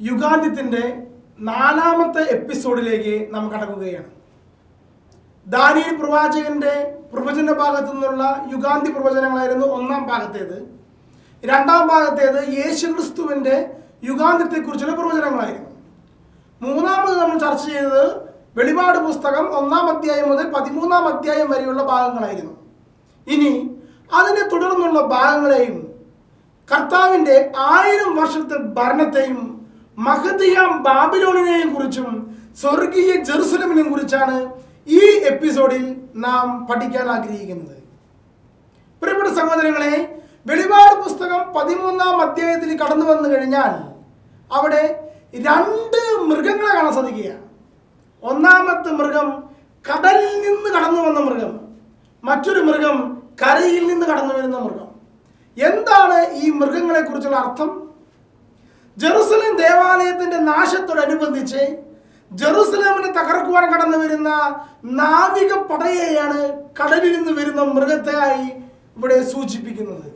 യുഗാന്ത്യത്തിന്റെ നാലാമത്തെ എപ്പിസോഡിലേക്ക് നാം കടക്കുകയാണ്. ദാനിയൽ പ്രവാചകന്റെ പ്രവചന ഭാഗത്തു നിന്നുള്ള യുഗാന്തി പ്രവചനങ്ങളായിരുന്നു ഒന്നാം ഭാഗത്തേത്. രണ്ടാം ഭാഗത്തേത് യേശുക്രിസ്തുവിന്റെ യുഗാന്ത്യത്തെക്കുറിച്ചുള്ള പ്രവചനങ്ങളായിരുന്നു. മൂന്നാമത് നമ്മൾ ചർച്ച ചെയ്തത് വെളിപാട് പുസ്തകം ഒന്നാം അധ്യായം മുതൽ പതിമൂന്നാം അധ്യായം വരെയുള്ള ഭാഗങ്ങളായിരുന്നു. ഇനി അതിനെ തുടർന്നുള്ള ഭാഗങ്ങളെയും കർത്താവിന്റെ ആയിരം വർഷത്തെ ഭരണത്തെയും മഹദിയാം ബാബിലോണിനെയും കുറിച്ചും സ്വർഗീയ ജെറുസലമിനെയും കുറിച്ചാണ് ഈ എപ്പിസോഡിൽ നാം പഠിക്കാൻ ആഗ്രഹിക്കുന്നത്. പ്രിയപ്പെട്ട സഹോദരങ്ങളെ വെളിപാട് പുസ്തകം പതിമൂന്നാം അധ്യായത്തിൽ കടന്നു വന്നു കഴിഞ്ഞാൽ അവിടെ രണ്ട് മൃഗങ്ങളെ കാണാൻ സാധിക്കുക ഒന്നാമത്തെ മൃഗം കടലിൽ നിന്ന് കടന്നു വന്ന മൃഗം മറ്റൊരു മൃഗം കരയിൽ നിന്ന് കടന്നു വരുന്ന മൃഗം. എന്താണ് ഈ മൃഗങ്ങളെ കുറിച്ചുള്ള അർത്ഥം? ജെറുസലേം ദേവാലയത്തിന്റെ നാശത്തോടനുബന്ധിച്ച് ജെറുസലേമിനെ തകർക്കുവാൻ കടന്നു വരുന്ന നാവിക പടയെയാണ് കടലിൽ നിന്ന് വരുന്ന മൃഗത്തെയായി ഇവിടെ സൂചിപ്പിക്കുന്നത്.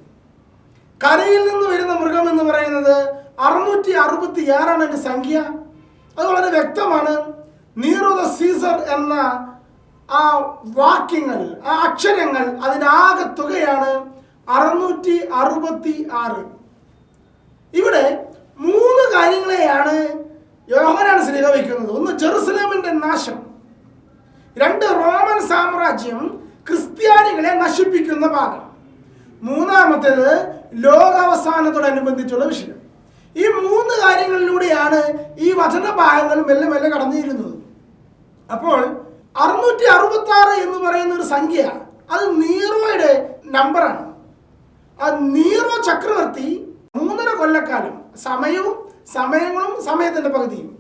കരയിൽ നിന്ന് വരുന്ന മൃഗം എന്ന് പറയുന്നത് അറുന്നൂറ്റി അറുപത്തി ആറാണ് അതിന്റെ സംഖ്യ. അത് വളരെ വ്യക്തമാണ്. നീറോ സീസർ എന്ന ആ വാക്യങ്ങൾ ആ അക്ഷരങ്ങൾ അതിന്റെ ആകെ തുകയാണ് അറുന്നൂറ്റി അറുപത്തി ആറ് ഇവിടെ മൂന്ന് കാര്യങ്ങളെയാണ് യോഹനാണ് സ്നേഹ വയ്ക്കുന്നത്. ഒന്ന് ജെറുസലേമിന്റെ നാശം. രണ്ട് റോമൻ സാമ്രാജ്യം ക്രിസ്ത്യാനികളെ നശിപ്പിക്കുന്ന ഭാഗം. മൂന്നാമത്തേത് ലോകാവസാനത്തോടനുബന്ധിച്ചുള്ള വിഷയം. ഈ മൂന്ന് കാര്യങ്ങളിലൂടെയാണ് ഈ വചനഭാഗങ്ങൾ മെല്ലെ മെല്ലെ കടന്നിരുന്നത്. അപ്പോൾ അറുന്നൂറ്റി അറുപത്തി ആറ് എന്ന് പറയുന്ന ഒരു സംഖ്യ അത് നീറോയുടെ നമ്പറാണ് ആ നീറോ ചക്രവർത്തി മൂന്നര കൊല്ലക്കാലം സമയവും സമയങ്ങളും സമയത്തിന്റെ പകുതിയും.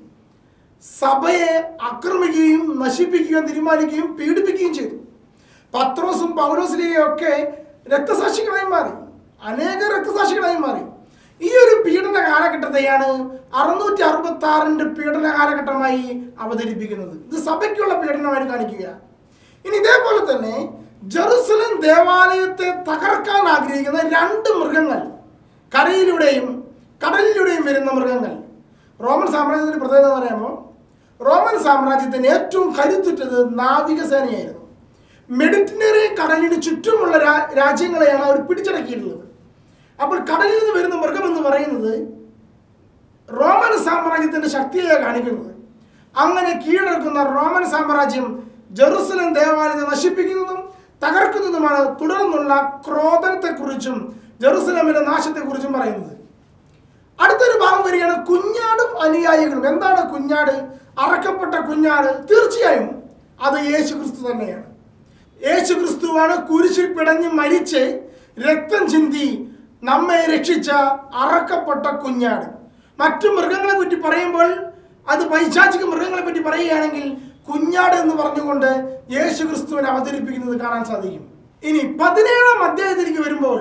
സഭയെ ആക്രമിക്കുകയും നശിപ്പിക്കുകയും തീരുമാനിക്കുകയും പീഡിപ്പിക്കുകയും ചെയ്തു. പത്രോസും പൗലോസിലെയും ഒക്കെ രക്തസാക്ഷികളായി മാറി. അനേക രക്തസാക്ഷികളായി മാറി. ഈ ഒരു പീഡന കാലഘട്ടത്തെയാണ് അറുന്നൂറ്റി അറുപത്തി ആറിന്റെ പീഡന കാലഘട്ടമായി അവതരിപ്പിക്കുന്നത്. ഇത് സഭയ്ക്കുള്ള പീഡനമായി കാണിക്കുക. ഇനി ഇതേപോലെ തന്നെ ജെറുസലം ദേവാലയത്തെ തകർക്കാൻ ആഗ്രഹിക്കുന്ന രണ്ട് മൃഗങ്ങൾ കരയിലൂടെയും കടലിലൂടെയും വരുന്ന മൃഗങ്ങൾ. റോമൻ സാമ്രാജ്യത്തിന്റെ പ്രത്യേകത എന്ന് പറയുമ്പോൾ റോമൻ സാമ്രാജ്യത്തിന് ഏറ്റവും കരുത്തുറ്റത് നാവികസേനയായിരുന്നു മെഡിറ്ററേനിയൻ കടലിന് ചുറ്റുമുള്ള രാജ്യങ്ങളെയാണ് അവർ പിടിച്ചടക്കിയിട്ടുള്ളത് അപ്പോൾ കടലിൽ നിന്ന് വരുന്ന മൃഗം എന്ന് പറയുന്നത് റോമൻ സാമ്രാജ്യത്തിന്റെ ശക്തിയെ കാണിക്കുന്നത്. അങ്ങനെ കീഴടക്കുന്ന റോമൻ സാമ്രാജ്യം ജെറുസലം ദേവാലയത്തെ നശിപ്പിക്കുന്നതും തകർക്കുന്നതുമാണ് തുടർന്നുള്ള ക്രോധനത്തെക്കുറിച്ചും ജെറുസലമിന്റെ നാശത്തെക്കുറിച്ചും പറയുന്നത്. അടുത്തൊരു ഭാഗം വരികയാണ് കുഞ്ഞാടും അനുയായികളും. എന്താണ് കുഞ്ഞാട്? അറക്കപ്പെട്ട കുഞ്ഞാട് തീർച്ചയായും അത് യേശു ക്രിസ്തു തന്നെയാണ്. യേശു ക്രിസ്തുവാണ് കുരിശിൽ പിടഞ്ഞ് മരിച്ച് രക്തം ചിന്തി നമ്മെ രക്ഷിച്ച അറക്കപ്പെട്ട കുഞ്ഞാട്. മറ്റു മൃഗങ്ങളെ പറ്റി പറയുമ്പോൾ അത് പൈശാചിക മൃഗങ്ങളെ പറ്റി പറയുകയാണെങ്കിൽ കുഞ്ഞാട് എന്ന് പറഞ്ഞുകൊണ്ട് യേശു ക്രിസ്തുവിനെ അവതരിപ്പിക്കുന്നത് കാണാൻ സാധിക്കും. ഇനി പതിനേഴാം അധ്യായത്തിലേക്ക് വരുമ്പോൾ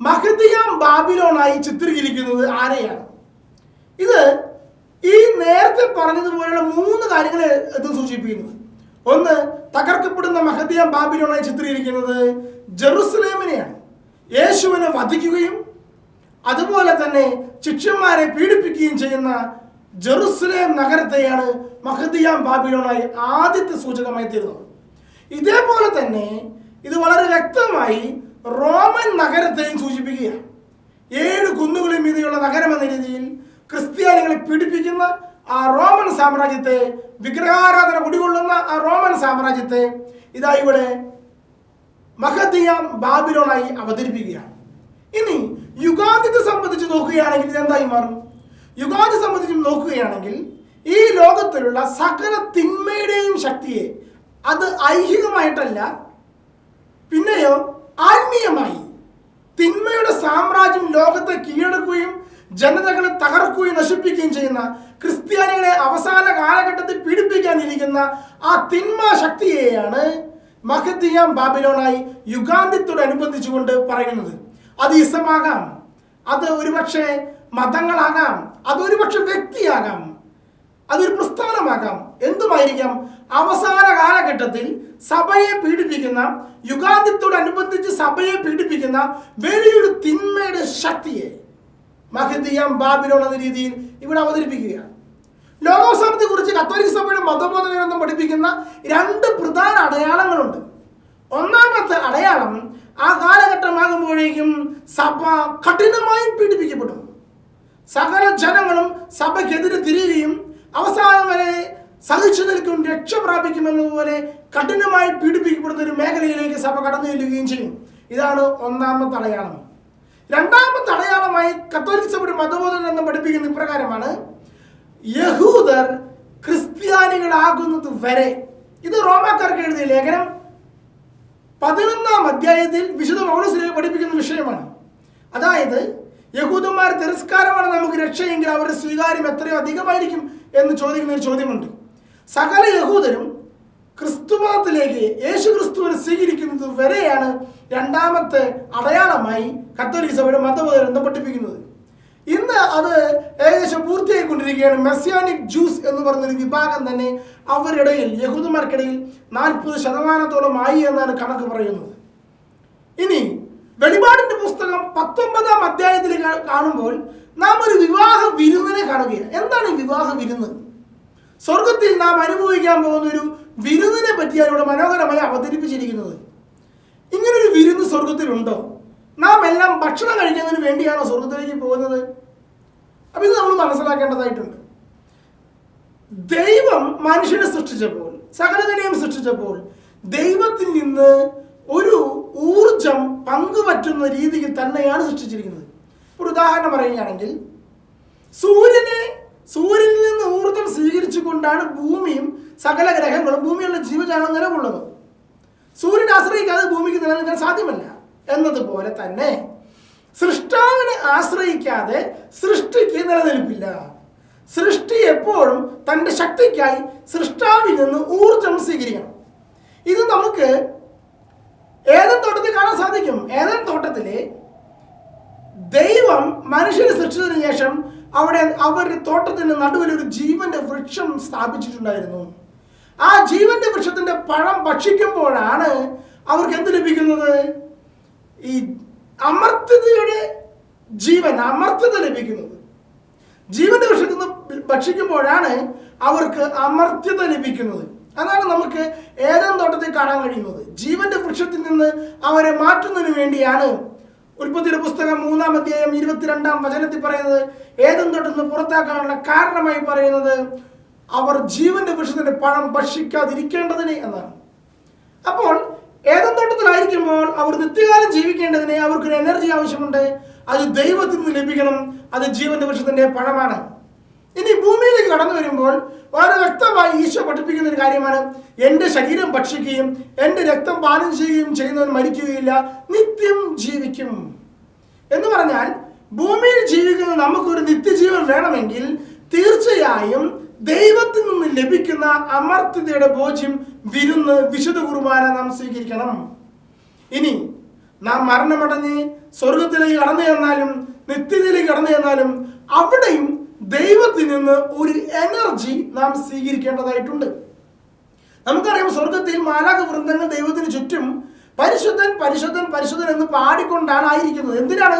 മഹദിയാം ബാബിലോണായി ചിത്രീകരിക്കുന്നത് ആരെയാണ്? ഇത് ഈ നേരത്തെ പറഞ്ഞതുപോലെയുള്ള മൂന്ന് കാര്യങ്ങളെ ഇത് സൂചിപ്പിക്കുന്നത് ഒന്ന് തകർക്കപ്പെടുന്ന മഹദിയാം ബാബിലോണായി ചിത്രീകരിക്കുന്നത് ജെറുസലേമിനെയാണ്. യേശുവിനെ വധിക്കുകയും അതുപോലെ തന്നെ ശിക്ഷന്മാരെ പീഡിപ്പിക്കുകയും ചെയ്യുന്ന ജെറുസലേം നഗരത്തെയാണ് മഹദിയാം ബാബിലോണായി ആദ്യത്തെ സൂചകമായി തീരുന്നത്. ഇതേപോലെ തന്നെ ഇത് വളരെ വ്യക്തമായി റോമൻ നഗരത്തെയും സൂചിപ്പിക്കുകയാണ് ഏഴ് മീതെയുള്ള നഗരം എന്ന രീതിയിൽ ക്രിസ്ത്യാനികളെ പീഡിപ്പിക്കുന്ന ആ റോമൻ സാമ്രാജ്യത്തെ വിഗ്രഹാരാധന കുടികൊള്ളുന്ന ആ റോമൻ സാമ്രാജ്യത്തെ ഇതാ ഇവിടെ മഹദിയാം ബാബിലോണായി അവതരിപ്പിക്കുകയാണ്. ഇനി യുഗാദിത്തെ സംബന്ധിച്ച് നോക്കുകയാണെങ്കിൽ ഇതെന്തായി മാറും? യുഗാന്തി സംബന്ധിച്ച് നോക്കുകയാണെങ്കിൽ ഈ ലോകത്തിലുള്ള സകല തിന്മയുടെയും ശക്തിയെ അത് ഐഹികമായിട്ടല്ല പിന്നെയോ ആത്മീയമായി തിന്മയുടെ സാമ്രാജ്യം ലോകത്തെ കീഴടക്കുകയും ജനതകളെ തകർക്കുകയും നശിപ്പിക്കുകയും ചെയ്യുന്ന ക്രിസ്ത്യാനികളെ അവസാന കാലഘട്ടത്തിൽ പീഡിപ്പിക്കാനിരിക്കുന്ന ആ തിന്മ ശക്തിയെയാണ് മഹദിയാം ബാബിലോണായി യുഗാന്ത്യത്തോടനുബന്ധിച്ചുകൊണ്ട് പറയുന്നത്. അത് ഇസമാകാം അത് ഒരുപക്ഷെ മതങ്ങളാകാം. അതൊരുപക്ഷെ വ്യക്തിയാകാം. അതൊരു പ്രസ്ഥാനമാകാം എന്തുമായിരിക്കാം? അവസാന കാലഘട്ടത്തിൽ സഭയെ പീഡിപ്പിക്കുന്ന യുഗാന്ത്യത്തോടനുബന്ധിച്ച് സഭയെ പീഡിപ്പിക്കുന്ന വലിയൊരു തിന്മയുടെ ശക്തിയെ മഹദിയാം ബാബിലോൺ എന്ന രീതിയിൽ ഇവിടെ അവതരിപ്പിക്കുകയാണ്. ലോകോത്സവത്തെ കുറിച്ച് കത്തോലിക്ക സഭയുടെ മതബോധനം പഠിപ്പിക്കുന്ന രണ്ട് പ്രധാന അടയാളങ്ങളുണ്ട്. ഒന്നാമത്തെ അടയാളം ആ കാലഘട്ടമാകുമ്പോഴേക്കും സഭ കഠിനമായി പീഡിപ്പിക്കപ്പെടും സകല ജനങ്ങളും സഭയ്ക്കെതിരെ തിരിയുകയും അവസാനം വരെ സഹിച്ചു നിൽക്കും രക്ഷ പ്രാപിക്കുമെന്നതുപോലെ കഠിനമായി പീഡിപ്പിക്കപ്പെടുന്ന ഒരു മേഖലയിലേക്ക് സഭ കടന്നു ചെല്ലുകയും ചെയ്യും. ഇതാണ് ഒന്നാമത്തെ അടയാളം. രണ്ടാമത്തെ അടയാളമായി കത്തോലിക് സഭയുടെ മതബോധനം എന്ന് പഠിപ്പിക്കുന്ന ഇപ്രകാരമാണ് യഹൂദർ ക്രിസ്ത്യാനികളാകുന്നത് വരെ. ഇത് റോമാക്കാർക്ക് എഴുതിയ ലേഖനം. പതിനൊന്നാം അധ്യായത്തിൽ വിശുദ്ധ പൗലോസിനെ പഠിപ്പിക്കുന്ന വിഷയമാണ്. അതായത് യഹൂദന്മാർ തിരസ്കാരമാണ് നമുക്ക് രക്ഷയെങ്കിൽ അവരുടെ സ്വീകാര്യം എത്രയോ അധികമായിരിക്കും എന്ന് ചോദിക്കുന്ന ഒരു ചോദ്യമുണ്ട്. സകല യഹൂദരും ക്രിസ്തുമതത്തിലേക്ക് യേശു ക്രിസ്തുവിനെ സ്വീകരിക്കുന്നത് വരെയാണ് രണ്ടാമത്തെ അടയാളമായി കത്തോലിക്ക സഭയുടെ മതബോധനം പഠിപ്പിക്കുന്നത് ഇന്ന് അത് ഏകദേശം പൂർത്തിയായിക്കൊണ്ടിരിക്കുകയാണ്. മെസ്സിയാനിക് ജ്യൂസ് എന്ന് പറഞ്ഞൊരു വിഭാഗം തന്നെ അവരിടയിൽ യഹൂദന്മാർക്കിടയിൽ നാൽപ്പത് ശതമാനത്തോളം ആയി എന്നാണ് കണക്ക് പറയുന്നത്. ഇനി വെളിപാടിന്റെ പുസ്തകം പത്തൊമ്പതാം അധ്യായത്തിൽ കാണുമ്പോൾ നാം ഒരു വിവാഹ വിരുന്നിനെ കാണുകയാണ്. എന്താണ് ഈ വിവാഹ വിരുന്ന്? സ്വർഗത്തിൽ നാം അനുഭവിക്കാൻ പോകുന്ന ഒരു വിരുന്നിനെ പറ്റിയാണ് ഇവിടെ മനോഹരമായി അവതരിപ്പിച്ചിരിക്കുന്നത്. ഇങ്ങനൊരു വിരുന്ന് സ്വർഗത്തിലുണ്ടോ നാം എല്ലാം ഭക്ഷണം കഴിക്കുന്നതിന് വേണ്ടിയാണോ സ്വർഗത്തിലേക്ക് പോകുന്നത്? അപ്പം ഇത് നമ്മൾ മനസ്സിലാക്കേണ്ടതായിട്ടുണ്ട്. ദൈവം മനുഷ്യനെ സൃഷ്ടിച്ചപ്പോൾ സകലതിനെയും സൃഷ്ടിച്ചപ്പോൾ ദൈവത്തിൽ നിന്ന് ഒരു ഊർജം പങ്കുപറ്റുന്ന രീതിയിൽ തന്നെയാണ് സൃഷ്ടിച്ചിരിക്കുന്നത്. ഒരു ഉദാഹരണം പറയുകയാണെങ്കിൽ സൂര്യനെ സൂര്യനിൽ നിന്ന് ഊർജം സ്വീകരിച്ചു കൊണ്ടാണ് ഭൂമിയും സകല ഗ്രഹങ്ങളും ഭൂമിയുള്ള ജീവജാലം നിലകൊള്ളുന്നത്. സൂര്യനെ ആശ്രയിക്കാതെ ഭൂമിക്ക് നിലനിൽക്കാൻ സാധ്യമല്ല. എന്നതുപോലെ തന്നെ സൃഷ്ടാവിനെ ആശ്രയിക്കാതെ സൃഷ്ടിക്ക് നിലനിൽപ്പില്ല. സൃഷ്ടി എപ്പോഴും തന്റെ ശക്തിക്കായി സൃഷ്ടാവിൽ നിന്ന് ഊർജം സ്വീകരിക്കണം. ഇത് നമുക്ക് ഏതൻ തോട്ടത്തിൽ കാണാൻ സാധിക്കും? ഏതൻ തോട്ടത്തിലെ ദൈവം മനുഷ്യനെ സൃഷ്ടിച്ചതിന് ശേഷം അവിടെ അവരുടെ തോട്ടത്തിന്റെ നടുവിൽ ഒരു ജീവന്റെ വൃക്ഷം സ്ഥാപിച്ചിട്ടുണ്ടായിരുന്നു. ആ ജീവന്റെ വൃക്ഷത്തിന്റെ പഴം ഭക്ഷിക്കുമ്പോഴാണ് അവർക്ക് എന്ത് ലഭിക്കുന്നത്? ഈ അമർത്യതയുടെ ജീവൻ അമർത്യത ലഭിക്കുന്നത്. ജീവന്റെ വൃക്ഷത്തിൽ നിന്ന് ഭക്ഷിക്കുമ്പോഴാണ് അവർക്ക് അമർത്യത ലഭിക്കുന്നത്. അതാണ് നമുക്ക് ഏതെങ്കിലും തോട്ടത്തിൽ കാണാൻ കഴിയുന്നത്. ജീവന്റെ വൃക്ഷത്തിൽ നിന്ന് അവരെ മാറ്റുന്നതിന് വേണ്ടിയാണ് ഉൽപ്പത്തിയുടെ പുസ്തകം മൂന്നാം അധ്യായം ഇരുപത്തിരണ്ടാം വചനത്തിൽ പറയുന്നത് ഏതും തൊട്ടൊന്ന് പുറത്താക്കാനുള്ള കാരണമായി പറയുന്നത് അവർ ജീവന്റെ വൃക്ഷത്തിന്റെ പഴം ഭക്ഷിക്കാതിരിക്കേണ്ടതിന് എന്നാണ്. അപ്പോൾ ഏതം തോട്ടത്തിലായിരിക്കുമ്പോൾ അവർ നിത്യകാലം ജീവിക്കേണ്ടതിന് അവർക്കൊരു എനർജി ആവശ്യമുണ്ട്. അത് ദൈവത്തിൽ നിന്ന് ലഭിക്കണം. അത് ജീവന്റെ വൃക്ഷത്തിന്റെ പഴമാണ്. ഇനി ഭൂമിയിലേക്ക് കടന്നു വരുമ്പോൾ വളരെ വ്യക്തമായി ഈശോ പഠിപ്പിക്കുന്ന ഒരു കാര്യമാണ്. എന്റെ ശരീരം ഭക്ഷിക്കുകയും എന്റെ രക്തം പാനം ചെയ്യുകയും ചെയ്യുന്നവൻ മരിക്കുകയില്ല. നിത്യം ജീവിക്കും. എന്ന് പറഞ്ഞാൽ ഭൂമിയിൽ ജീവിക്കുന്ന നമുക്കൊരു നിത്യജീവൻ വേണമെങ്കിൽ തീർച്ചയായും ദൈവത്തിൽ നിന്ന് ലഭിക്കുന്ന അമർത്യതയുടെ ബോധ്യം വിരുന്ന് വിശുദ്ധ കുർബാന നാം സ്വീകരിക്കണം. ഇനി നാം മരണമടഞ്ഞ് സ്വർഗത്തിലേക്ക് കടന്നു ചെന്നാലും നിത്യതയിലേക്ക് കടന്നു ചെന്നാലും അവിടെയും ദൈവത്തിൽ നിന്ന് ഒരു എനർജി നാം സ്വീകരിക്കേണ്ടതായിട്ടുണ്ട്. നമുക്കറിയാം സ്വർഗത്തിൽ മാലാക വൃന്ദങ്ങൾ ദൈവത്തിന് ചുറ്റും പരിശുദ്ധൻ പരിശുദ്ധൻ പരിശുദ്ധൻ എന്ന് പാടിക്കൊണ്ടാണ് ആയിരിക്കുന്നത്. എന്തിനാണ്?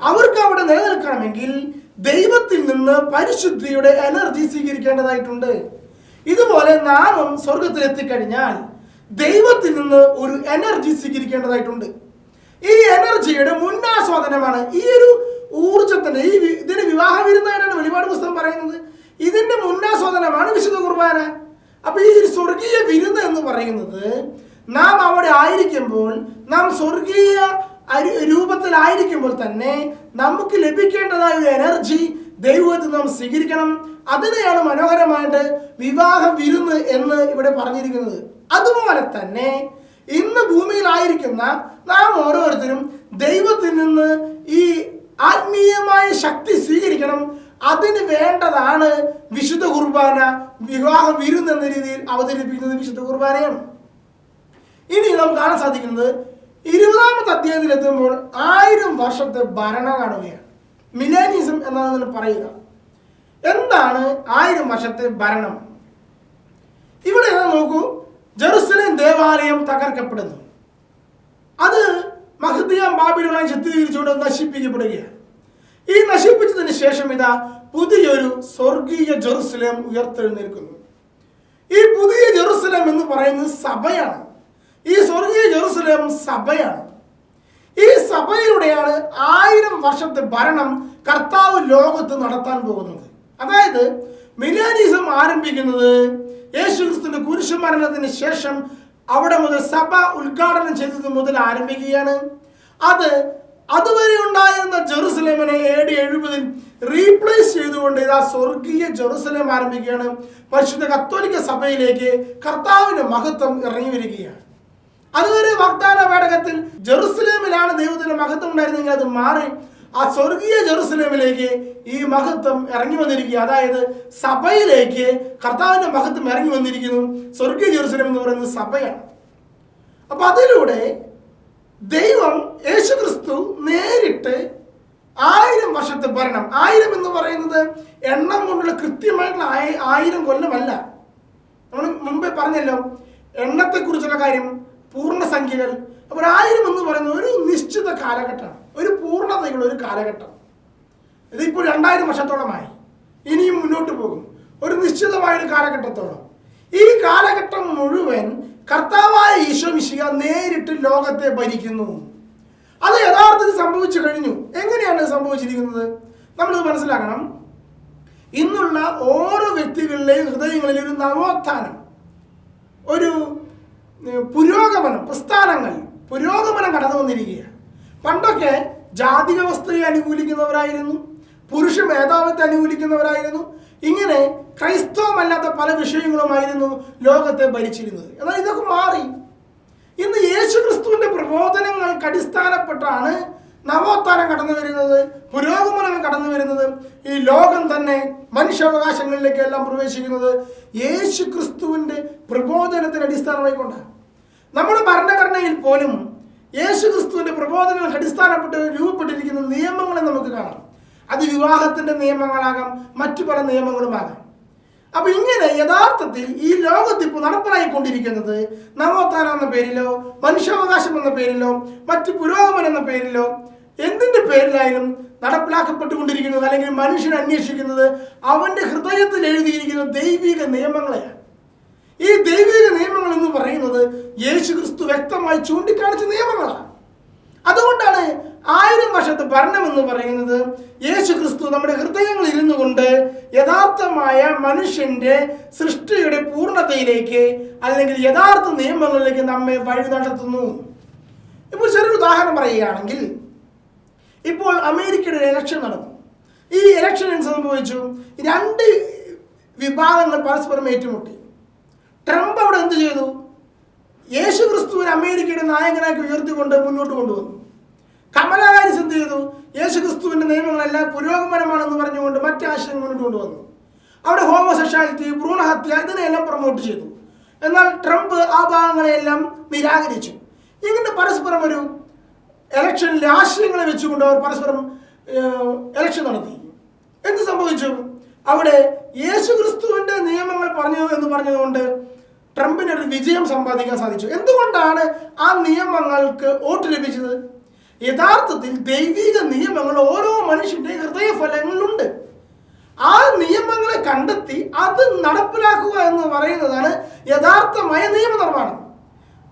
അവർക്ക് അവിടെ നിലനിൽക്കണമെങ്കിൽ ദൈവത്തിൽ നിന്ന് പരിശുദ്ധിയുടെ എനർജി സ്വീകരിക്കേണ്ടതായിട്ടുണ്ട്. ഇതുപോലെ നാമം സ്വർഗത്തിൽ എത്തിക്കഴിഞ്ഞാൽ ദൈവത്തിൽ നിന്ന് ഒരു എനർജി സ്വീകരിക്കേണ്ടതായിട്ടുണ്ട്. ഈ എനർജിയുടെ മുന്നാസ്വാദനമാണ് ഈ ഒരു ഊർജത്തിന്റെ ഈ വി- ഇതിന് വിവാഹ വിരുന്നായിട്ടാണ് വെളിപാട് പുസ്തകം പറയുന്നത് ഇതിന്റെ മുന്നാസ്വാദനമാണ് വിശുദ്ധ കുർബാന അപ്പൊ ഈ ഒരു സ്വർഗീയ വിരുന്ന് എന്ന് പറയുന്നത് നാം അവിടെ ആയിരിക്കുമ്പോൾ നാം സ്വർഗീയ രൂപത്തിലായിരിക്കുമ്പോൾ തന്നെ നമുക്ക് ലഭിക്കേണ്ടതായ ഒരു എനർജി ദൈവത്തിൽ നാം സ്വീകരിക്കണം. അതിനെയാണ് മനോഹരമായിട്ട് വിവാഹ വിരുന്ന് എന്ന് ഇവിടെ പറഞ്ഞിരിക്കുന്നത്. അതുപോലെ തന്നെ ഇന്ന് ഭൂമിയിലായിരിക്കുന്ന നാം ഓരോരുത്തരും ദൈവത്തിൽ നിന്ന് ഈ ആത്മീയമായ ശക്തി സ്വീകരിക്കണം. അതിന് വേണ്ടതാണ് വിശുദ്ധ കുർബാന വിവാഹ വിരുന്ന് എന്ന രീതിയിൽ അവതരിപ്പിക്കുന്നത് വിശുദ്ധ കുർബാനയാണ്. ഇനി നമുക്ക് കാണാൻ സാധിക്കുന്നത് ഇരുപതാമത്തെ അധ്യായത്തിൽ എത്തുമ്പോൾ ആയിരം വർഷത്തെ ഭരണ കാണുകയാണ്. മിലേനിസം എന്നാണ് പറയുക. എന്താണ് ആയിരം വർഷത്തെ ഭരണം? ഇവിടെ നോക്കൂ. ജെറുസലേം ദേവാലയം തകർക്കപ്പെടുന്നു. അത് മഹദിയ ബാബിലോണായി ചിത്രീകരിച്ചുകൊണ്ട് നശിപ്പിക്കപ്പെടുകയാണ്. ഈ നശിപ്പിച്ചതിന് ശേഷം ഇതാ പുതിയൊരു സ്വർഗീയ ജെറുസലേം ഉയർത്തെഴുന്നേൽക്കുന്നു. ഈ പുതിയ ജെറുസലേം എന്ന് പറയുന്നത് സഭയാണ്. ഈ സ്വർഗീയ ജെറുസലേം സഭയാണ്. ഈ സഭയിലൂടെയാണ് ആയിരം വർഷത്തെ ഭരണം കർത്താവ് ലോകത്ത് നടത്താൻ പോകുന്നത്. അതായത് മിലാനിസം ആരംഭിക്കുന്നത് യേശുക്രിസ്തുവിന്റെ കുരിശുമരണത്തിന് ശേഷം അവിടെ മുതൽ സഭ ഉദ്ഘാടനം ചെയ്തത് മുതൽ ആരംഭിക്കുകയാണ്. അത് അതുവരെ ഉണ്ടായിരുന്ന ജെറുസലേമിനെ എ ഡി എഴുപതിൽ റീപ്ലേസ് ചെയ്തുകൊണ്ട് ഇതാ സ്വർഗീയ ജെറുസലേം ആരംഭിക്കുകയാണ്. പരിശുദ്ധ കത്തോലിക്ക സഭയിലേക്ക് കർത്താവിന്റെ മഹത്വം ഇറങ്ങി വരികയാണ് അതുവരെ വാഗ്ദാന പേടകത്തിൽ ജെറുസലേമിലാണ് ദൈവത്തിന്റെ മഹത്വം ഉണ്ടായിരുന്നെങ്കിൽ അത് മാറി ആ സ്വർഗീയ ജെറുസലേമിലേക്ക് ഈ മഹത്വം ഇറങ്ങി വന്നിരിക്കുക അതായത് സഭയിലേക്ക് കർത്താവിന്റെ മഹത്വം ഇറങ്ങി വന്നിരിക്കുന്നു. സ്വർഗീയ ജെറുസലേം എന്ന് പറയുന്നത് സഭയാണ്. അപ്പൊ അതിലൂടെ ദൈവം യേശുക്രിസ്തു നേരിട്ട് ആയിരം വർഷത്തെ ഭരണം. ആയിരം എന്ന് പറയുന്നത് എണ്ണം കൊണ്ടുള്ള കൃത്യമായിട്ടുള്ള ആയി- ആയിരം കൊല്ലമല്ല. നമ്മൾ മുമ്പേ പറഞ്ഞല്ലോ എണ്ണത്തെക്കുറിച്ചുള്ള കാര്യം പൂർണസംഖ്യകൾ. അപ്പോൾ ആയിരം എന്ന് പറയുന്നത് ഒരു നിശ്ചിത കാലഘട്ടമാണ്. ഒരു പൂർണതയുള്ള ഒരു കാലഘട്ടം. ഇതിപ്പോൾ രണ്ടായിരം വർഷത്തോളമായി. ഇനിയും മുന്നോട്ട് പോകും. ഒരു നിശ്ചിതമായ ഒരു കാലഘട്ടത്തോളം. ഈ കാലഘട്ടം മുഴുവൻ കർത്താവായ ഈശോ മിശിക നേരിട്ട് ലോകത്തെ ഭരിക്കുന്നു. അത് യഥാർത്ഥത്തിൽ സംഭവിച്ചു കഴിഞ്ഞു. എങ്ങനെയാണ് സംഭവിച്ചിരിക്കുന്നത്? നമ്മൾ മനസ്സിലാക്കണം. ഇന്നുള്ള ഓരോ വ്യക്തികളിലെയും ഹൃദയങ്ങളിൽ ഒരു നവോത്ഥാനം ഒരു പുരോഗമനം പ്രസ്ഥാനങ്ങൾ പുരോഗമനം കടന്നു വന്നിരിക്കുകയാണ്. പണ്ടൊക്കെ ജാതി വ്യവസ്ഥയെ അനുകൂലിക്കുന്നവരായിരുന്നു പുരുഷ മേധാവിത്വത്തെ അനുകൂലിക്കുന്നവരായിരുന്നു ഇങ്ങനെ ക്രൈസ്തവമല്ലാത്ത പല വിഷയങ്ങളുമായിരുന്നു ലോകത്തെ ഭരിച്ചിരുന്നത്. എന്നാൽ ഇതൊക്കെ മാറി. ഇന്ന് യേശു ക്രിസ്തുവിന്റെ പ്രബോധനങ്ങൾക്ക് അടിസ്ഥാനപ്പെട്ടാണ് നവോത്ഥാനം കടന്നു വരുന്നത് പുരോഗമനം കടന്നു വരുന്നത് ഈ ലോകം തന്നെ മനുഷ്യാവകാശങ്ങളിലേക്ക് എല്ലാം പ്രവേശിക്കുന്നത് യേശു ക്രിസ്തുവിന്റെ പ്രബോധനത്തിന് അടിസ്ഥാനമായിക്കൊണ്ടാണ് നമ്മുടെ ഭരണഘടനയിൽ പോലും യേശു ക്രിസ്തുവിന്റെ പ്രബോധനങ്ങൾക്ക് അടിസ്ഥാനപ്പെട്ട് രൂപപ്പെട്ടിരിക്കുന്ന നിയമങ്ങളെ നമുക്ക് കാണാം. അത് വിവാഹത്തിന്റെ നിയമങ്ങളാകാം മറ്റു പല നിയമങ്ങളുമാകാം. അപ്പൊ ഇങ്ങനെ യഥാർത്ഥത്തിൽ ഈ ലോകത്ത് ഇപ്പോൾ നടപ്പിലായിക്കൊണ്ടിരിക്കുന്നത് നവോത്ഥാനം എന്ന പേരിലോ മനുഷ്യാവകാശം എന്ന പേരിലോ മറ്റ് പുരോഗമനം എന്ന പേരിലോ എന്തിന്റെ പേരിലായാലും നടപ്പിലാക്കപ്പെട്ടുകൊണ്ടിരിക്കുന്നത് അല്ലെങ്കിൽ മനുഷ്യൻ അന്വേഷിക്കുന്നത് അവന്റെ ഹൃദയത്തിൽ എഴുതിയിരിക്കുന്ന ദൈവിക നിയമങ്ങളെയാണ്. ഈ ദൈവിക നിയമങ്ങൾ എന്ന് പറയുന്നത് യേശു ക്രിസ്തു വ്യക്തമായി ചൂണ്ടിക്കാണിച്ച നിയമങ്ങളാണ്. അതുകൊണ്ടാണ് ആയിരം വർഷത്തെ ഭരണമെന്ന് പറയുന്നത് യേശു ക്രിസ്തു നമ്മുടെ ഹൃദയങ്ങളിൽ ഇരുന്നു കൊണ്ട് യഥാർത്ഥമായ മനുഷ്യന്റെ സൃഷ്ടിയുടെ പൂർണതയിലേക്ക് അല്ലെങ്കിൽ യഥാർത്ഥ നിയമങ്ങളിലേക്ക് നമ്മെ വഴി നടത്തുന്നു. ഇപ്പോൾ ചെറിയൊരു ഉദാഹരണം പറയുകയാണെങ്കിൽ ഇപ്പോൾ അമേരിക്കയുടെ ഒരു ഇലക്ഷൻ നടന്നു. ഈ ഇലക്ഷനിൽ സംഭവിച്ചു? രണ്ട് വിഭാഗങ്ങൾ പരസ്പരം ഏറ്റുമുട്ടി. ട്രംപ് അവിടെ എന്ത് ചെയ്തു? യേശു ക്രിസ്തുവിനെ അമേരിക്കയുടെ നായകനാക്കി ഉയർത്തിക്കൊണ്ട് മുന്നോട്ട് കൊണ്ടുവന്നു. കമലാ ഹാരിസ് എന്ത് ചെയ്തു? യേശു ക്രിസ്തുവിന്റെ നിയമങ്ങളെല്ലാം പുരോഗമനമാണെന്ന് പറഞ്ഞുകൊണ്ട് മറ്റു ആശയം മുന്നോട്ട് കൊണ്ടുവന്നു. അവിടെ ഹോമോസെക്ഷാലിറ്റി ഭ്രൂണഹത്യ ഇതിനെയെല്ലാം പ്രൊമോട്ട് ചെയ്തു. എന്നാൽ ട്രംപ് ആ ഭാഗങ്ങളെയെല്ലാം നിരാകരിച്ചു. ഇങ്ങനെ പരസ്പരം ഒരു ഇലക്ഷനിലെ ആശയങ്ങളെ വെച്ചുകൊണ്ട് അവർ പരസ്പരം ഇലക്ഷൻ നടത്തി. എന്ത് സംഭവിച്ചു? അവിടെ യേശുക്രിസ്തുവിന്റെ നിയമങ്ങൾ പറഞ്ഞു എന്ന് പറഞ്ഞതുകൊണ്ട് ട്രംപിന് ഒരു വിജയം സമ്പാദിക്കാൻ സാധിച്ചു. എന്തുകൊണ്ടാണ് ആ നിയമങ്ങൾക്ക് വോട്ട് ലഭിച്ചത്? യഥാർത്ഥത്തിൽ ദൈവിക നിയമങ്ങൾ ഓരോ മനുഷ്യന്റെ ഹൃദയഫലങ്ങളിലുണ്ട്. ആ നിയമങ്ങളെ കണ്ടെത്തി അത് നടപ്പിലാക്കുക എന്ന് പറയുന്നതാണ് യഥാർത്ഥമായ നിയമനിർമ്മാണം.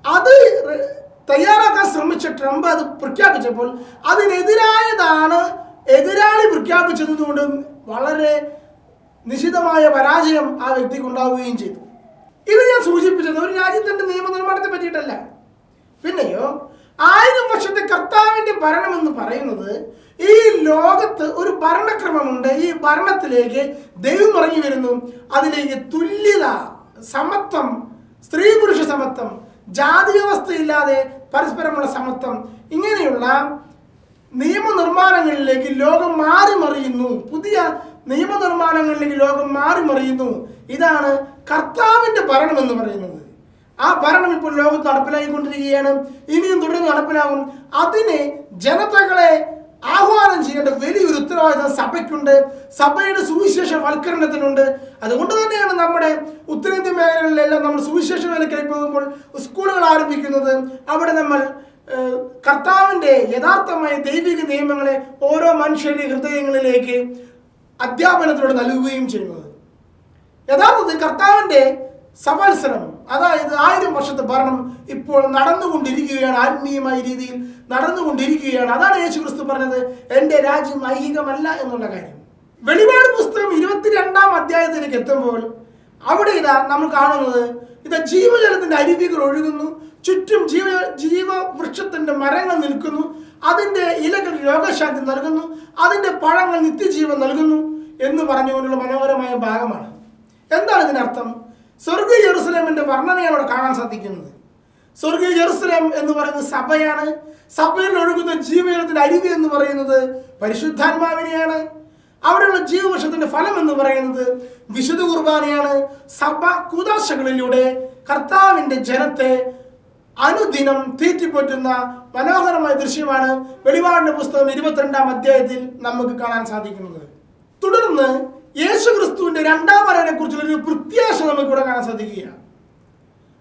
അത് തയ്യാറാക്കാൻ ശ്രമിച്ച ട്രംപ് അത് പ്രഖ്യാപിച്ചപ്പോൾ അതിനെതിരായതാണ് എതിരാളി പ്രഖ്യാപിച്ചതുകൊണ്ട് വളരെ നിശിതമായ പരാജയം ആ വ്യക്തിക്ക് ഉണ്ടാവുകയും ചെയ്തു. ഇത് ഞാൻ സൂചിപ്പിച്ചത് ഒരു രാജ്യത്തിന്റെ നിയമനിർമ്മാണത്തെ പറ്റിയിട്ടല്ല. പിന്നെയോ ആയിരം വർഷത്തെ കർത്താവിന്റെ ഭരണം എന്ന് പറയുന്നത് ഈ ലോകത്ത് ഒരു ഭരണക്രമമുണ്ട്. ഈ ഭരണത്തിലേക്ക് ദൈവം ഇറങ്ങി വരുന്നു. അതിലേക്ക് തുല്യത സമത്വം സ്ത്രീ പുരുഷ സമത്വം ജാതി വ്യവസ്ഥയില്ലാതെ പരസ്പരമുള്ള സമത്വം ഇങ്ങനെയുള്ള നിയമനിർമ്മാണങ്ങളിലേക്ക് ലോകം മാറി മറിയുന്നു. പുതിയ നിയമനിർമ്മാണങ്ങളിലേക്ക് ലോകം മാറി മറിയുന്നു. ഇതാണ് കർത്താവിന്റെ ഭരണം എന്ന് പറയുന്നത്. ആ ഭരണം ഇപ്പോൾ ലോകത്ത് നടപ്പിലായിക്കൊണ്ടിരിക്കുകയാണ്. ഇനിയും തുടർന്ന് നടപ്പിലാകും അതിനെ ജനതകളെ ആഹ്വാനം ചെയ്യേണ്ട വലിയൊരു ഉത്തരവാദിത്തം സഭയ്ക്കുണ്ട്. സഭയുടെ സുവിശേഷ വൽക്കരണത്തിനുണ്ട് അതുകൊണ്ട് തന്നെയാണ് നമ്മുടെ ഉത്തരേന്ത്യൻ മേഖലകളിലെല്ലാം നമ്മൾ സുവിശേഷ വേലക്കായി പോകുമ്പോൾ സ്കൂളുകൾ ആരംഭിക്കുന്നത്. അവിടെ നമ്മൾ കർത്താവിന്റെ യഥാർത്ഥമായ ദൈവിക നിയമങ്ങളെ ഓരോ മനുഷ്യരുടെ ഹൃദയങ്ങളിലേക്ക് അധ്യാപനത്തിലൂടെ നൽകുകയും ചെയ്യുന്നത്. യഥാർത്ഥത്തിൽ കർത്താവിന്റെ സവത്സരം അതായത് ആയിരം വർഷത്തെ ഭരണം ഇപ്പോൾ നടന്നുകൊണ്ടിരിക്കുകയാണ് ആത്മീയമായ രീതിയിൽ നടന്നുകൊണ്ടിരിക്കുകയാണ്. അതാണ് യേശു ക്രിസ്തു പറഞ്ഞത് എന്റെ രാജ്യം ഐഹികമല്ല എന്നുള്ള കാര്യം. വെളിപാട് പുസ്തകം ഇരുപത്തിരണ്ടാം അധ്യായത്തിലേക്ക് എത്തുമ്പോൾ അവിടെ ഇതാ നമ്മൾ കാണുന്നത് ഇത് ജീവജലത്തിന്റെ അരുവികൾ ഒഴുകുന്നു ചുറ്റും ജീവ ജീവവൃക്ഷത്തിന്റെ മരങ്ങൾ നിൽക്കുന്നു അതിന്റെ ഇലകൾ രോഗശാന്തി നൽകുന്നു അതിന്റെ പഴങ്ങൾ നിത്യജീവൻ നൽകുന്നു എന്ന് പറഞ്ഞുകൊണ്ടുള്ള മനോഹരമായ ഭാഗമാണ്. എന്താണ് ഇതിനർത്ഥം? സ്വർഗീയ ജെറുസലേമിന്റെ വർണനയാണ് അവിടെ കാണാൻ സാധിക്കുന്നത്. സ്വർഗീയ ജെറുസലേം എന്ന് പറയുന്നത് സഭയാണ്. സഭയിൽ ഒഴുകുന്ന ജീവജലത്തിന്റെ അരുവി എന്ന് പറയുന്നത് പരിശുദ്ധാത്മാവിനെയാണ്. അവിടെയുള്ള ജീവവൃക്ഷത്തിന്റെ ഫലം എന്ന് പറയുന്നത് വിശുദ്ധ കുർബാനയാണ്. സഭ കുദാശകളിലൂടെ കർത്താവിന്റെ ജനത്തെ അനുദിനം തീറ്റിപ്പറ്റുന്ന മനോഹരമായ ദൃശ്യമാണ് വെളിപാടിന്റെ പുസ്തകം ഇരുപത്തിരണ്ടാം അധ്യായത്തിൽ നമുക്ക് കാണാൻ സാധിക്കുന്നത്. തുടർന്ന് യേശു ക്രിസ്തുവിന്റെ രണ്ടാം വരവിനെ കുറിച്ചുള്ള ഒരു പ്രത്യാശ നമുക്ക് ഇവിടെ കാണാൻ സാധിക്കുകയാണ്.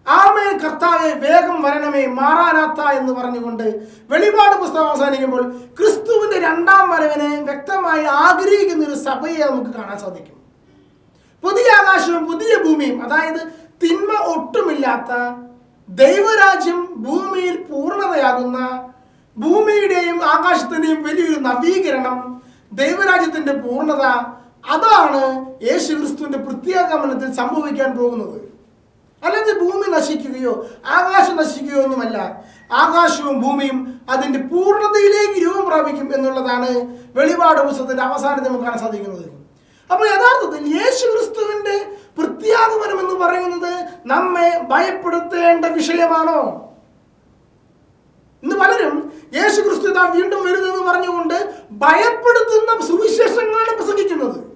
ആമേ കർത്താവെ വേഗം വരണമേ മാറാനാത്ത എന്ന് പറഞ്ഞുകൊണ്ട് വെളിപാട് പുസ്തകം അവസാനിക്കുമ്പോൾ ക്രിസ്തുവിന്റെ രണ്ടാം വരവിനെ വ്യക്തമായി ആഗ്രഹിക്കുന്ന ഒരു സഭയെ നമുക്ക് കാണാൻ സാധിക്കും. പുതിയ ആകാശവും പുതിയ ഭൂമിയും അതായത് തിന്മ ഒട്ടുമില്ലാത്ത ദൈവരാജ്യം ഭൂമിയിൽ പൂർണതയാകുന്ന ഭൂമിയുടെയും ആകാശത്തിന്റെയും വലിയൊരു നവീകരണം ദൈവരാജ്യത്തിന്റെ പൂർണത അതാണ് യേശു ക്രിസ്തുവിന്റെ പ്രത്യാഗമനത്തിൽ സംഭവിക്കാൻ പോകുന്നത്. അല്ലെങ്കിൽ ഭൂമി നശിക്കുകയോ ആകാശം നശിക്കുകയോ ഒന്നുമല്ല. ആകാശവും ഭൂമിയും അതിന്റെ പൂർണതയിലേക്ക് രൂപം പ്രാപിക്കും എന്നുള്ളതാണ് വെളിപാട് പുസ്തകത്തിന്റെ അവസാനം നമുക്ക് കാണാൻ സാധിക്കുന്നത്. അപ്പോൾ യഥാർത്ഥത്തിൽ യേശു ക്രിസ്തുവിന്റെ പ്രത്യാഗമനം എന്ന് പറയുന്നത് നമ്മെ ഭയപ്പെടുത്തേണ്ട വിഷയമാണോ? ഇന്ന് പലരും യേശു ക്രിസ്തു വീണ്ടും വരുന്നെന്ന് പറഞ്ഞുകൊണ്ട് ഭയപ്പെടുത്തുന്ന സുവിശേഷങ്ങളാണ് പ്രസംഗിക്കുന്നത്.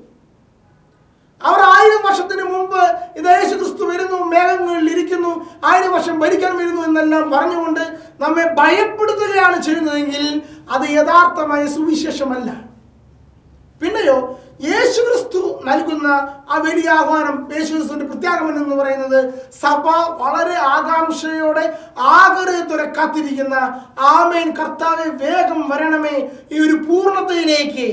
അവർ ആയിരം വർഷത്തിന് മുമ്പ് ഇത് യേശു ക്രിസ്തു വരുന്നു മേഘങ്ങളിൽ ഇരിക്കുന്നു ആയിരം വർഷം ഭരിക്കാൻ വരുന്നു എന്നെല്ലാം പറഞ്ഞുകൊണ്ട് നമ്മെ ഭയപ്പെടുത്തുകയാണ് ചെയ്യുന്നതെങ്കിൽ അത് യഥാർത്ഥമായ സുവിശേഷമല്ല. പിന്നെയോ യേശു ക്രിസ്തു നൽകുന്ന ആ വലിയ ആഹ്വാനം യേശു ക്രിസ്തുവിന്റെ പ്രത്യാഗമനം എന്ന് പറയുന്നത് സഭ വളരെ ആകാംക്ഷയോടെ ആഗ്രഹത്തോടെ കാത്തിരിക്കുന്ന ആമേൻ കർത്താവെ വേഗം വരണമേ ഈ ഒരു പൂർണതയിലേക്ക്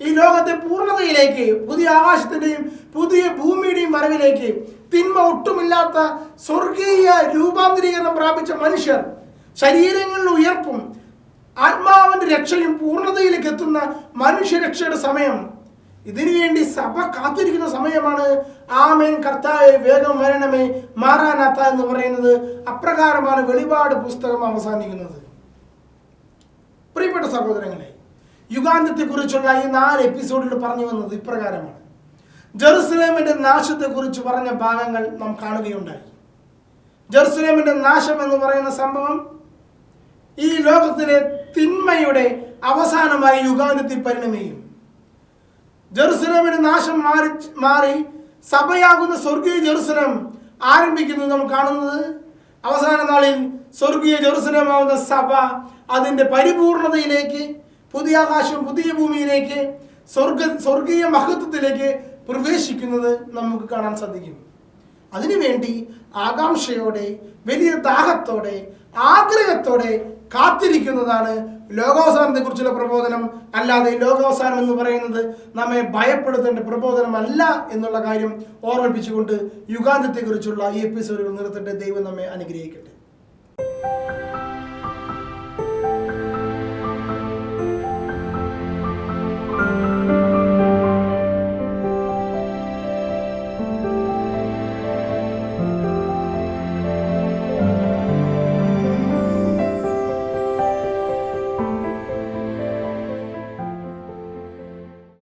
ഈ ലോകത്തെ പൂർണതയിലേക്ക് പുതിയ ആകാശത്തിന്റെയും പുതിയ ഭൂമിയുടെയും വരവിലേക്ക് തിന്മ ഒട്ടുമില്ലാത്ത സ്വർഗീയ രൂപാന്തരീകരണം പ്രാപിച്ച മനുഷ്യർ ശരീരങ്ങളിൽ ഉയർപ്പും ആത്മാവിന്റെ രക്ഷയും പൂർണതയിലേക്ക് എത്തുന്ന മനുഷ്യരക്ഷയുടെ സമയം. ഇതിനുവേണ്ടി സഭ കാത്തിരിക്കുന്ന സമയമാണ് ആമേൻ കർത്താവെ വേഗം വരണമേ മാറാനാത്ത എന്ന് പറയുന്നത് അപ്രകാരമാണ് വെളിപാട് പുസ്തകം അവസാനിക്കുന്നത്. പ്രിയപ്പെട്ട സഹോദരങ്ങളെ യുഗാന്തത്തെക്കുറിച്ചുള്ള ഈ നാല് എപ്പിസോഡിൽ പറഞ്ഞു വന്നത് ഇപ്രകാരമാണ്. ജെറുസലേമിന്റെ നാശത്തെക്കുറിച്ച് പറഞ്ഞ ഭാഗങ്ങൾ നാം കാണുകയുണ്ടായി. ജെറുസലേമിന്റെ നാശം എന്ന് പറയുന്ന സംഭവം ഈ ലോകത്തിലെ തിന്മയുടെ അവസാനമായി യുഗാന്തത്തിൽ പരിണമിക്കും. ജെറുസലേമിന്റെ നാശം മാറി മാറി സഭയാകുന്ന സ്വർഗീയ ജെറുസലേം ആരംഭിക്കുന്നത് നാം കാണുന്നത് അവസാന നാളിൽ സ്വർഗീയ ജെറുസലേമാവുന്ന സഭ അതിന്റെ പരിപൂർണതയിലേക്ക് പുതിയ ആകാശം പുതിയ ഭൂമിയിലേക്ക് സ്വർഗ സ്വർഗീയ മഹത്വത്തിലേക്ക് പ്രവേശിക്കുന്നത് നമുക്ക് കാണാൻ സാധിക്കും. അതിനുവേണ്ടി ആകാംക്ഷയോടെ വലിയ ദാഹത്തോടെ ആഗ്രഹത്തോടെ കാത്തിരിക്കുന്നതാണ് ലോകാവസാനത്തെ കുറിച്ചുള്ള പ്രബോധനം. അല്ലാതെ ലോകാവസാനം എന്ന് പറയുന്നത് നമ്മെ ഭയപ്പെടുത്തേണ്ട പ്രബോധനമല്ല എന്നുള്ള കാര്യം ഓർമ്മിപ്പിച്ചുകൊണ്ട് യുഗാന്തത്തെക്കുറിച്ചുള്ള ഈ എപ്പിസോഡുകൾ നിർത്തട്ടെ. ദൈവം നമ്മെ അനുഗ്രഹിക്കട്ടെ.